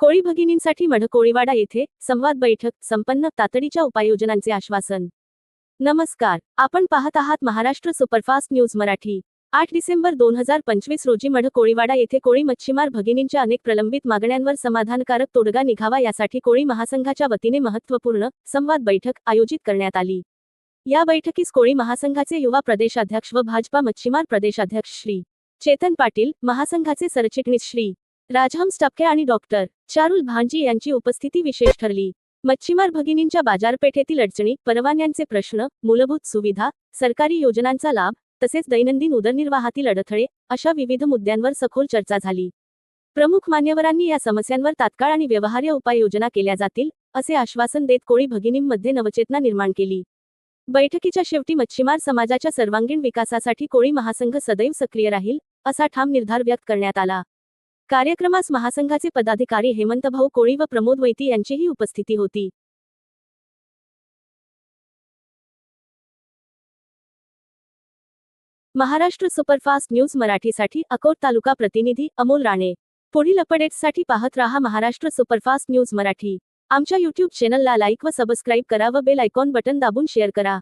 कोळी भगिनींसाठी मढ कोळीवाडा येथे संवाद बैठक संपन्न तातडीच्या उपाययोजनांचे आश्वासन. नमस्कार आपण पाहत आहात महाराष्ट्र सुपरफास्ट न्यूज मराठी. आठ डिसेंबर दोन हजार पंचवीस रोजी मढ कोळीवाडा येथे कोळी मच्छीमार भगिनींच्या अनेक प्रलंबित मागण्यांवर समाधानकारक तोडगा निघावा यासाठी कोळी महासंघाच्या वतीने महत्त्वपूर्ण संवाद बैठक आयोजित करण्यात आली. या बैठकीस कोळी महासंघाचे युवा प्रदेशाध्यक्ष व भाजपा मच्छीमार प्रदेशाध्यक्ष श्री. चेतन पाटील महासंघाचे सरचिटणीस श्री. राजहंस टपके आणि डॉक्टर चारुल भांजी यांची उपस्थिती विशेष ठरली. मच्छीमार भगिनींच्या बाजारपेठेतील अडचणी परवान्यांचे प्रश्न मूलभूत सुविधा सरकारी योजनांचा लाभ तसेच दैनंदिन उदरनिर्वाहातील अडथळे अशा विविध मुद्द्यांवर सखोल चर्चा झाली. प्रमुख मान्यवरांनी या समस्यांवर तात्काळ आणि व्यवहार्य उपाययोजना केल्या जातील असे आश्वासन देत कोळी भगिनींमध्ये नवचेतना निर्माण केली. बैठकीच्या शेवटी मच्छीमार समाजाच्या सर्वांगीण विकासासाठी कोळी महासंघ सदैव सक्रिय राहील असा ठाम निर्धार व्यक्त करण्यात आला. कार्यक्रमास महासंघाचे पदाधिकारी हेमंत भाऊ कोळी व प्रमोद वैती यांचीही उपस्थिती होती. महाराष्ट्र सुपरफास्ट न्यूज मराठीसाठी अकोट तालुका प्रतिनिधी अमोल राणे. पुढील अपडेट्ससाठी पाहत रहा महाराष्ट्र सुपरफास्ट न्यूज मराठी. आमच्या यूट्यूब चॅनलला लाईक व सबस्क्राईब करा व बेल आयकॉन बटन दाबून शेअर करा.